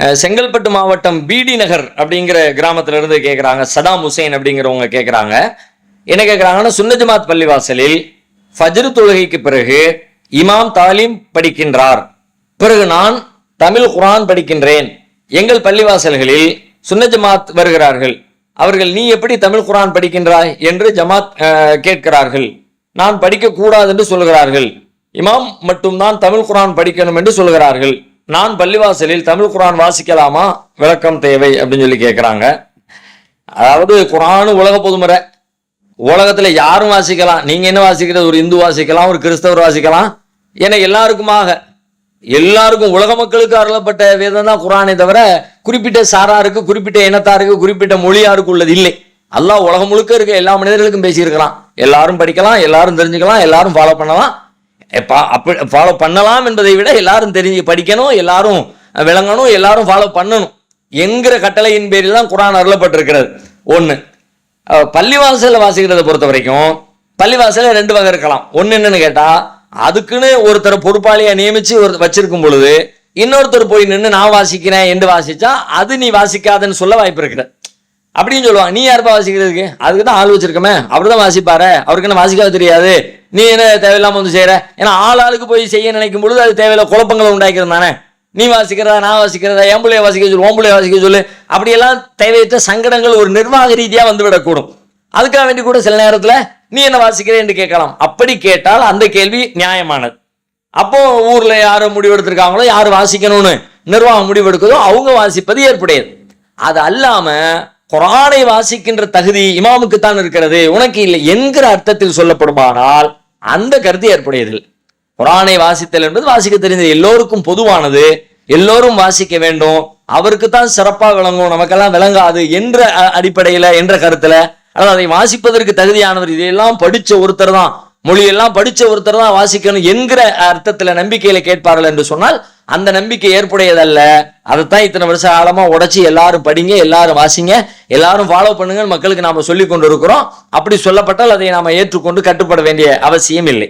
செங்கல்பட்டு மாவட்டம் பிடி நகர் அப்படிங்கிற கிராமத்துல இருந்து கேட்குறாங்க சதாம் ஹுசைன் அப்படிங்கிறவங்க கேட்குறாங்க என்ன கேட்குறாங்கன்னா சுன்ன ஜமாத் பள்ளிவாசலில் ஃபஜ்ரு தொழுகைக்கு பிறகு இமாம் தாலிம் படிக்கின்றார். பிறகு நான் தமிழ் குரான் படிக்கின்றேன். எங்கள் பள்ளிவாசல்களில் சுன்ன ஜமாத் வருகிறார்கள். அவர்கள் நீ எப்படி தமிழ் குரான் படிக்கின்றாய்? என்று ஜமாத் கேட்கிறார்கள். நான் படிக்க கூடாது என்று சொல்கிறார்கள். இமாம் மட்டும்தான் தமிழ் குரான் படிக்கணும் என்று சொல்கிறார்கள். நான் பள்ளிவாசலில் தமிழ் குரான் வாசிக்கலாமா? விளக்கம் தேவை அப்படின்னு சொல்லி கேட்குறாங்க அதாவது குரானு உலக பொதுமுறை. உலகத்தில் யாரும் வாசிக்கலாம். நீங்கள் என்ன வாசிக்கிறது? ஒரு இந்து வாசிக்கலாம் ஒரு கிறிஸ்தவர் வாசிக்கலாம். என எல்லாருக்குமாக. எல்லாருக்கும் உலக மக்களுக்கு அருளப்பட்ட வேதம் தான் குரானே தவிர குறிப்பிட்ட சாராருக்கு குறிப்பிட்ட இனத்தாருக்கு குறிப்பிட்ட மொழியாருக்கு உள்ளது இல்லை. அல்லாஹ் உலகம் முழுக்க இருக்க எல்லா மனிதர்களுக்கும் பேசியிருக்கலாம் எல்லாரும் படிக்கலாம் எல்லாரும் தெரிஞ்சுக்கலாம் எல்லாரும் ஃபாலோ பண்ணலாம். அப்படி ஃபாலோ பண்ணலாம் என்பதை விட எல்லாரும் தெரிஞ்சு படிக்கணும் எல்லாரும் விளங்கணும் எல்லாரும் ஃபாலோ பண்ணணும் என்கிற கட்டளையின் பேரில் தான் குரான் அருளப்பட்டிருக்கிறது. ஒன்று பள்ளிவாசலில் வாசிக்கிறத பொறுத்த வரைக்கும் பள்ளிவாசலில் ரெண்டு வகை இருக்கலாம். ஒன்று என்னன்னு கேட்டால் அதுக்குன்னு ஒருத்தரை பொறுப்பாளியை நியமித்து ஒரு வச்சிருக்கும் பொழுது இன்னொருத்தர் போய் நின்று நான் வாசிக்கிறேன் என்று வாசித்தா அது நீ வாசிக்காதன்னு சொல்ல வாய்ப்பு இருக்கிற அப்படின்னு சொல்லுவாங்க. நீ யாருப்பா வாசிக்கிறதுக்கு? அதுக்கு தான் ஆள் வச்சிருக்கமே. அவர் தான் வாசிப்பாரு. அவருக்கு என்ன வாசிக்காத தெரியாது. நீ என்ன தேவையில்லாமல் வந்து செய்கிற ஏன்னா ஆள் ஆளுக்கு போய் செய்ய நினைக்கும் பொழுது அது தேவையில்ல குழப்பங்களை உண்டாக்கிறது தானே? நீ வாசிக்கிறதா நான் வாசிக்கிறதா என் பிள்ளைய வாசிக்க சொல்லு ஓன் பிள்ளைய வாசிக்க சொல்லு அப்படியெல்லாம் தேவையற்ற சங்கடங்கள் ஒரு நிர்வாக ரீதியாக வந்து விடக்கூடும் அதுக்காக வேண்டி கூட சில நேரத்தில் நீ என்ன வாசிக்கிறேன் என்று கேட்கலாம். அப்படி கேட்டால் அந்த கேள்வி நியாயமானது. அப்போ ஊரில் யார் முடிவெடுத்திருக்காங்களோ யார் வாசிக்கணும்னு நிர்வாகம் முடிவெடுக்குதோ அவங்க வாசிப்பது ஏற்புடையது. அது அல்லாமல் குரானை வாசிக்கின்ற தகுதி இமாமுக்கு தான் இருக்கிறது. உனக்கு இல்லை என்கிற அர்த்தத்தில் சொல்லப்படுமானால் அந்த கருத்து ஏற்புடையதில். குரானை வாசித்தல் என்பது வாசிக்க தெரிந்தது. எல்லோருக்கும் பொதுவானது. எல்லோரும் வாசிக்க வேண்டும். அவருக்கு தான் சிறப்பாக விளங்கும். நமக்கெல்லாம் விளங்காது என்ற அடிப்படையில என்ற கருத்துல. அதாவது அதை வாசிப்பதற்கு தகுதியானவர் இதையெல்லாம் படிச்ச ஒருத்தர் தான் மொழியெல்லாம் படிச்ச ஒருத்தர் தான் வாசிக்கணும் என்கிற அர்த்தத்துல நம்பிக்கையில கேட்பார்கள் என்று சொன்னால் அந்த நம்பிக்கை ஏற்புடையதல்ல. அதைத்தான் இத்தனை வருஷம் ஆழமா உடைச்சு எல்லாரும் படிங்க எல்லாரும் வாசிங்க எல்லாரும் ஃபாலோ பண்ணுங்க மக்களுக்கு நாம சொல்லி கொண்டு இருக்கிறோம் அப்படி சொல்லப்பட்டால் அதை நாம ஏற்றுக்கொண்டு கட்டுப்பட வேண்டிய அவசியம் இல்லை